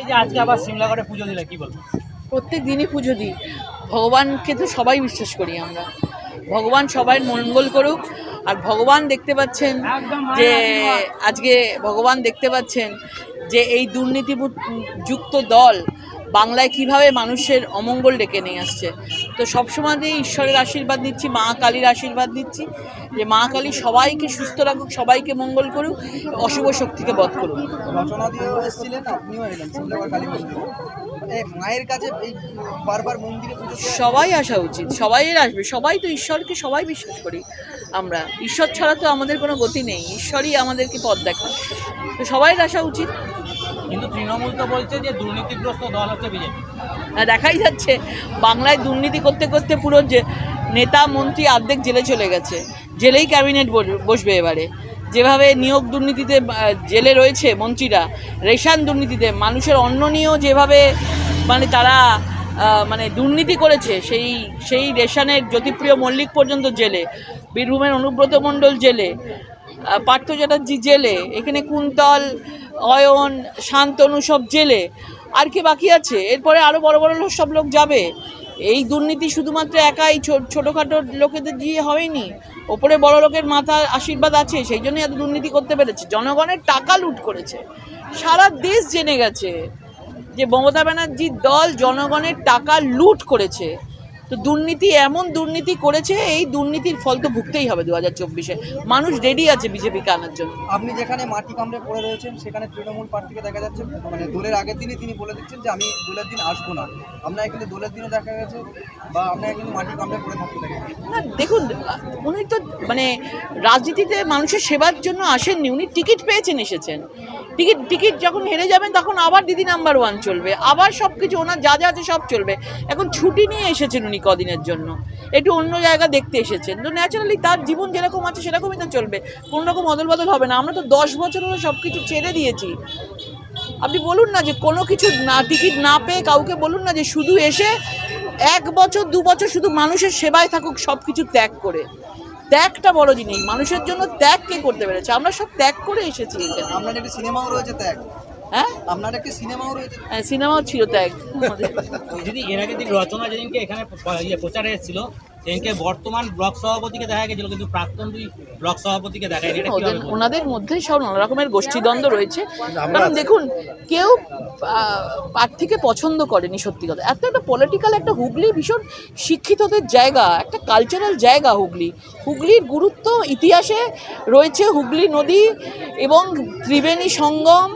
এই যে আজকে আবার সিমলাগড়ে পুজো দিলে কি বলব? প্রত্যেক দিনই পুজো দিই। ভগবানকে তো সবাই বিশ্বাস করি আমরা। ভগবান সবাই মঙ্গল করুক আর ভগবান দেখতে পাচ্ছেন যে আজকে ভগবান দেখতে পাচ্ছেন যে এই দুর্নীতি যুক্ত দল বাংলায় কীভাবে মানুষের অমঙ্গল ডেকে নিয়ে আসছে। তো সবসময় ঈশ্বরের আশীর্বাদ নিচ্ছি মা কালীর আশীর্বাদ নিচ্ছি যে মা কালী সবাইকে সুস্থ রাখুক সবাইকে মঙ্গল করুক অশুভ শক্তিকে বধ করুক। রচনা দিয়েও এসেছিলেন আপনিও এলেন কালী মায়ের কাছে বারবার মন্দিরে সবাই আসা উচিত সবাই আসবে সবাই তো ঈশ্বরকে সবাই বিশ্বাস করি আমরা। ঈশ্বর ছাড়া তো আমাদের কোনো গতি নেই ঈশ্বরই আমাদেরকে পথ দেখায় তো সবাই আসা উচিত কিন্তু তৃণমূল তো বলছে যে দুর্নীতিগ্রস্ত দল হচ্ছে বিজেপি। দেখাই যাচ্ছে, বাংলায় দুর্নীতি করতে করতে পুরো যে নেতা, মন্ত্রী অর্ধেক জেলে চলে গেছে। জেলেই ক্যাবিনেট বস- বসবে এবারে। যেভাবে নিয়োগ দুর্নীতিতে জেলে রয়েছে মন্ত্রীরা, রেশান দুর্নীতিতে, মানুষের অন্ন নিয়েও যেভাবে মানে তারা মানে দুর্নীতি করেছে, সেই সেই রেশানের জ্যোতিপ্রিয় মল্লিক পর্যন্ত জেলে, বীরভূমের অনুব্রত মণ্ডল জেলে পার্থ চ্যাটার্জি জেলে, এখানে কুন্তল অয়ন, শান্তনু সব জেলে। আর কি বাকি আছে? এরপরে আরও বড় বড় লোক সব লোক যাবে। এই দুর্নীতি শুধুমাত্র একাই ছোটোখাটো লোকেদের দিয়ে হয়নি। ওপরে বড় লোকের মাথার আশীর্বাদ আছে, সেই জন্যই এত দুর্নীতি করতে পেরেছে। জনগণের টাকা লুট করেছে। সারা দেশ জেনে গেছে যে মমতা ব্যানার্জির দল জনগণের টাকা লুট করেছে। তো দুর্নীতি এমন দুর্নীতি করেছে এই দুর্নীতির ফল তো ভুগতেই হবে দু হাজার চব্বিশে। মানুষ রেডি আছে বিজেপিকে আনার জন্য। আপনি যেখানে মাটি কামড়ে পড়ে রয়েছেন সেখানে তৃণমূল প্রার্থীকে দেখা যাচ্ছে মানে দোলের আগের দিনই তিনি বলে দিচ্ছেন যে আমি দোলের দিন আসব না। আপনার কিন্তু দোলের দিনও দেখা গেছে বা আপনার কিন্তু মাটি কামড়ে পড়ে থাকতে না দেখুন উনি তো মানে রাজনীতিতে মানুষের সেবার জন্য আসেননি উনি টিকিট পেয়েছেন এসেছেন। টিকিট টিকিট যখন হেরে যাবেন, তখন আবার দিদি নাম্বার ওয়ান চলবে। আবার সব কিছু ওনার যা যা আছে সব চলবে। এখন ছুটি নিয়ে এসেছেন উনি কদিনের জন্য। একটু অন্য জায়গা দেখতে এসেছেন। তো ন্যাচারালি তার জীবন যেরকম আছে, সেরকমই তো চলবে। কোনো রকম অদল বদল হবে না। আমরা তো দশ বছর হলো সব কিছু ছেড়ে দিয়েছি। আপনি বলুন না যে কোনো কিছু না, টিকিট না পেয়ে কাউকে বলুন না যে শুধু এসে এক বছর, দু বছর শুধু মানুষের সেবায় থাকুক সব কিছু ত্যাগ করে। ত্যাগটা বড় জিনিস। মানুষের জন্য ত্যাগ কে করতে পেরেছে? আমরা সব ত্যাগ করে এসেছি এখানে আপনার একটি সিনেমাও রয়েছে ত্যাগ? হ্যাঁ? আপনার একটি সিনেমাও রয়েছে হ্যাঁ, সিনেমাও ছিল ত্যাগ। আমাদের। যদি এর আগে দিন রচনা যেদিনকে এখানে ইয়ে প্রচারে এসেছিল সেদিনকে বর্তমান ব্লক সভাপতিকে দেখা গেছিল কিন্তু প্রাক্তন দুই ব্লক সভাপতিকে দেখা ওদের ওনাদের মধ্যেই সব নানা রকমের গোষ্ঠীদ্বন্দ্ব রয়েছে। কারণ দেখুন কেউ প্রার্থীকে পছন্দ করেনি সত্যি কথা। এত একটা পলিটিক্যাল একটা হুগলি ভীষণ শিক্ষিতদের জায়গা একটা কালচারাল জায়গা হুগলি। হুগলির গুরুত্ব ইতিহাসে রয়েছে হুগলি নদী এবং ত্রিবেণী সঙ্গম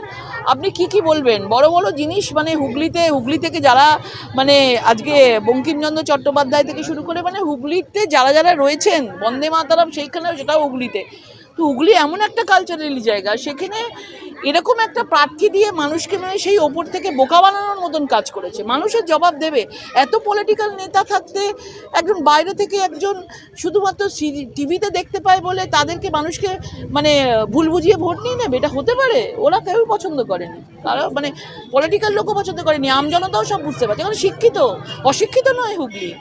আপনি কি কি বলবেন? বড় বড় জিনিস মানে হুগলিতে, হুগলি থেকে যারা মানে আজকে বঙ্কিমচন্দ্র চট্টোপাধ্যায় থেকে শুরু করে মানে হুগলিতে যারা যারা রয়েছেন, বন্দে মাতারাম, সেইখানেও সেটাও হুগলিতে। তো হুগলি এমন একটা কালচারালি জায়গা, সেখানে এরকম একটা প্রার্থী দিয়ে মানুষকে মানে সেই ওপর থেকে বোকা বানানোর মতন কাজ করেছে। মানুষের জবাব দেবে। এত পলিটিক্যাল নেতা থাকতে একজন বাইরে থেকে একজন শুধুমাত্র টিভিতে দেখতে পায় বলে তাদেরকে মানুষকে মানে ভুল বুঝিয়ে ভোট নিয়ে নেবে? এটা হতে পারে? ওরা কেউই পছন্দ করেনি। তারা মানে পলিটিক্যাল লোকও পছন্দ করেনি। আমজনতাও সব বুঝতে পারছে। কারণ শিক্ষিত, অশিক্ষিত নয় হুগলি।